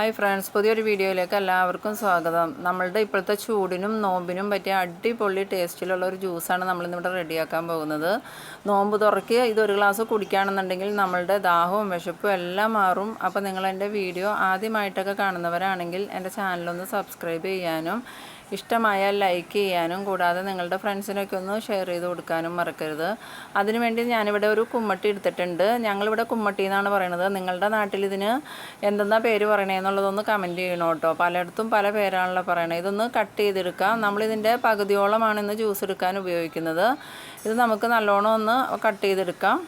Hi friends പുതിയൊരു വീഡിയോയിലേക്ക് എല്ലാവർക്കും സ്വാഗതം. നമ്മളുടെ ഇപ്പോഴത്തെ ചൂടിനും നോമ്പിനും പറ്റിയ അടിപൊളി ടേസ്റ്റിലുള്ള ഒരു ജ്യൂസാണ് നമ്മളിന്നിവിടെ റെഡിയാക്കാൻ പോകുന്നത്. നോമ്പ് തുറക്കി ഒരു ഗ്ലാസ് കുടിക്കുകയാണെന്നുണ്ടെങ്കിൽ നമ്മളുടെ ദാഹവും വിശപ്പും എല്ലാം മാറും. അപ്പോൾ നിങ്ങൾ എന്റെ വീഡിയോ ആദ്യമായിട്ടൊക്കെ കാണുന്നവരാണെങ്കിൽ എന്റെ ചാനലൊന്ന് സബ്സ്ക്രൈബ് ചെയ്യാനും ഇഷ്ടമായാൽ ലൈക്ക് ചെയ്യാനും കൂടാതെ നിങ്ങളുടെ ഫ്രണ്ട്സിനൊക്കെ ഒന്ന് ഷെയർ ചെയ്ത് കൊടുക്കാനും മറക്കരുത്. അതിനുവേണ്ടി ഞാനിവിടെ ഒരു കുമ്മട്ടി എടുത്തിട്ടുണ്ട്. ഞങ്ങളിവിടെ കുമ്മട്ടി എന്നാണ് പറയുന്നത് നിങ്ങളുടെ നാട്ടിൽ ഇതിന് എന്തെന്നാ പേര് പറയണേന്നുള്ളതൊന്ന് കമന്റ് ചെയ്യണം കേട്ടോ. പലയിടത്തും പല പേരാണല്ലോ പറയണത് ഇതൊന്ന് കട്ട് ചെയ്തെടുക്കാം. നമ്മളിതിന്റെ പകുതിയോളമാണ് ഇന്ന് ജ്യൂസ് എടുക്കാൻ ഉപയോഗിക്കുന്നത്. ഇത് നമുക്ക് നല്ലോണം ഒന്ന് കട്ട് ചെയ്തെടുക്കാം.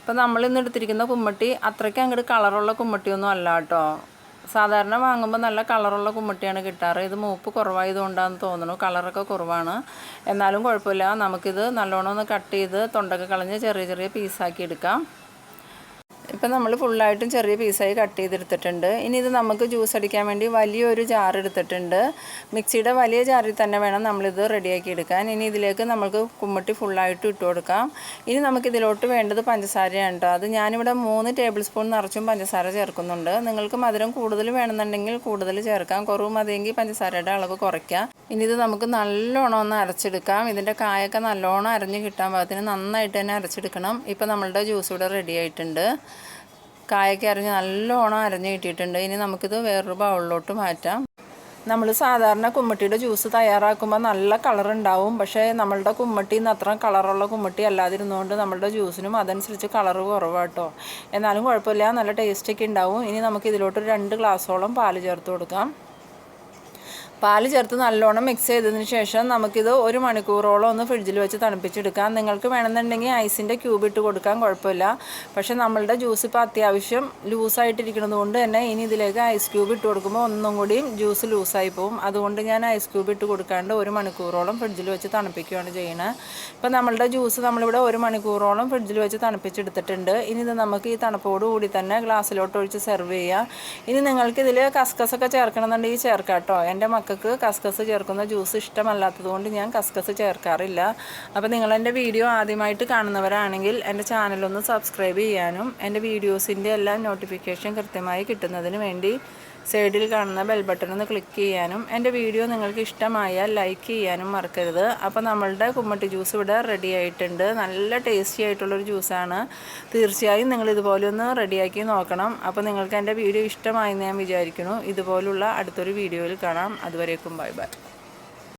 ഇപ്പം നമ്മളിന്ന് എടുത്തിരിക്കുന്ന കുമ്മട്ടി അത്രയ്ക്ക് അങ്ങോട്ട് കളറുള്ള കുമ്മട്ടിയൊന്നും അല്ല കേട്ടോ. സാധാരണ വാങ്ങുമ്പോൾ നല്ല കളറുള്ള കുമ്മട്ടിയാണ് കിട്ടാറ്. ഇത് മൂപ്പ് കുറവായതുകൊണ്ടാണെന്ന് തോന്നുന്നു. കളറൊക്കെ കുറവാണ്. എന്നാലും കുഴപ്പമില്ല. നമുക്കിത് നല്ലോണം ഒന്ന് കട്ട് ചെയ്ത് തൊണ്ടൊക്കെ കളഞ്ഞ് ചെറിയ ചെറിയ പീസാക്കി എടുക്കാം. ഇപ്പം നമ്മൾ ഫുള്ളായിട്ടും ചെറിയ പീസായി കട്ട് ചെയ്തെടുത്തിട്ടുണ്ട്. ഇനി ഇത് നമുക്ക് ജ്യൂസ് അടിക്കാൻ വേണ്ടി വലിയൊരു ജാർ എടുത്തിട്ടുണ്ട്. മിക്സിയുടെ വലിയ ജാറിൽ തന്നെ വേണം നമ്മളിത് റെഡിയാക്കി എടുക്കാൻ. ഇനി ഇതിലേക്ക് നമുക്ക് കുമ്മട്ടി ഫുള്ളായിട്ട് ഇട്ട് കൊടുക്കാം. ഇനി നമുക്കിതിലോട്ട് വേണ്ടത് പഞ്ചസാരയാണ് കേട്ടോ അത് ഞാനിവിടെ മൂന്ന് ടേബിൾ സ്പൂൺ നിറച്ചും പഞ്ചസാര ചേർക്കുന്നുണ്ട്. നിങ്ങൾക്ക് മധുരം കൂടുതൽ വേണമെന്നുണ്ടെങ്കിൽ കൂടുതൽ ചേർക്കാം. കുറവ് മതിയെങ്കിൽ പഞ്ചസാരയുടെ അളവ് കുറയ്ക്കാം. ഇനി ഇത് നമുക്ക് നല്ലോണം ഒന്ന് അരച്ചെടുക്കാം. ഇതിന്റെ കായൊക്കെ നല്ലോണം അരഞ്ഞ് കിട്ടാൻ പാകത്തിന് നന്നായിട്ട് തന്നെ അരച്ചെടുക്കണം. ഇപ്പം നമ്മളുടെ ജ്യൂസ് ഇവിടെ റെഡി ആയിട്ടുണ്ട്. കായൊക്കെ അരഞ്ഞ് നല്ലോണം അരഞ്ഞ് കിട്ടിയിട്ടുണ്ട്. ഇനി നമുക്കിത് വേറൊരു ബൗളിലോട്ട് മാറ്റാം. നമ്മൾ സാധാരണ കുമ്മട്ടിയുടെ ജ്യൂസ് തയ്യാറാക്കുമ്പോൾ നല്ല കളർ ഉണ്ടാവും. പക്ഷേ നമ്മളുടെ കുമ്മട്ടിന്ന് അത്ര കളറുള്ള കുമ്മട്ടി അല്ലാതിരുന്നുകൊണ്ട് നമ്മളുടെ ജ്യൂസിനും അതനുസരിച്ച് കളർ കുറവാട്ടോ. എന്നാലും കുഴപ്പമില്ല നല്ല ടേസ്റ്റൊക്കെ ഉണ്ടാവും. ഇനി നമുക്ക് ഇതിലോട്ട് രണ്ട് ഗ്ലാസ്സോളം പാൽ ചേർത്ത് കൊടുക്കാം. പാൽ ചേർത്ത് നല്ലോണം മിക്സ് ചെയ്തതിന് ശേഷം നമുക്കിത് ഒരു മണിക്കൂറോളം ഒന്ന് ഫ്രിഡ്ജിൽ വെച്ച് തണുപ്പിച്ചെടുക്കാം. നിങ്ങൾക്ക് വേണമെന്നുണ്ടെങ്കിൽ ഐസിന്റെ ക്യൂബ് ഇട്ട് കൊടുക്കാൻ കുഴപ്പമില്ല. പക്ഷേ നമ്മളുടെ ജ്യൂസ് ഇപ്പോൾ അത്യാവശ്യം ലൂസായിട്ടിരിക്കുന്നത് കൊണ്ട് തന്നെ ഇനി ഇതിലേക്ക് ഐസ് ക്യൂബ് ഇട്ട് കൊടുക്കുമ്പോൾ ഒന്നും കൂടിയും ജ്യൂസ് ലൂസായി പോകും. അതുകൊണ്ട് ഞാൻ ഐസ് ക്യൂബ് ഇട്ട് കൊടുക്കാണ്ട് ഒരു മണിക്കൂറോളം ഫ്രിഡ്ജിൽ വെച്ച് തണുപ്പിക്കുകയാണ് ചെയ്യുന്നത്. ഇപ്പോൾ നമ്മളുടെ ജ്യൂസ് നമ്മളിവിടെ ഒരു മണിക്കൂറോളം ഫ്രിഡ്ജിൽ വെച്ച് തണുപ്പിച്ചെടുത്തിട്ടുണ്ട്. ഇനി ഇത് നമുക്ക് ഈ തണുപ്പോട് കൂടി തന്നെ ഗ്ലാസ്സിലോട്ട് ഒഴിച്ച് സെർവ് ചെയ്യാം. ഇനി നിങ്ങൾക്ക് ഇതിൽ കസ്കസൊക്കെ ചേർക്കണമെന്നുണ്ടെങ്കിൽ ചേർക്കാം കേട്ടോ. എന്റെ മക്കൾക്ക് കസ്കസ് ചേർക്കുന്ന ജ്യൂസ് ഇഷ്ടമല്ലാത്തതുകൊണ്ട് ഞാൻ കസ്കസ് ചേർക്കാറില്ല. അപ്പോൾ നിങ്ങൾ എന്റെ വീഡിയോ ആദ്യമായിട്ട് കാണുന്നവരാണെങ്കിൽ എന്റെ ചാനലൊന്ന് സബ്സ്ക്രൈബ് ചെയ്യാനും എന്റെ വീഡിയോസിന്റെ എല്ലാം നോട്ടിഫിക്കേഷൻ കൃത്യമായി കിട്ടുന്നതിന് വേണ്ടി സൈഡിൽ കാണുന്ന ബെൽ ബട്ടൺ ഒന്ന് ക്ലിക്ക് ചെയ്യാനും എന്റെ വീഡിയോ നിങ്ങൾക്ക് ഇഷ്ടമായാൽ ലൈക്ക് ചെയ്യാനും മറക്കരുത്. അപ്പോൾ നമ്മളുടെ കുമ്മട്ടി ജ്യൂസ് ഇവിടെ റെഡി ആയിട്ടുണ്ട്. നല്ല ടേസ്റ്റി ആയിട്ടുള്ളൊരു ജ്യൂസാണ് തീർച്ചയായും നിങ്ങൾ ഇതുപോലെ ഒന്ന് റെഡിയാക്കി നോക്കണം. അപ്പോൾ നിങ്ങൾക്ക് എന്റെ വീഡിയോ ഇഷ്ടമായെന്ന് ഞാൻ വിചാരിക്കുന്നു. ഇതുപോലുള്ള അടുത്തൊരു വീഡിയോയിൽ കാണാം. അതുവരേക്കും ബൈ ബൈ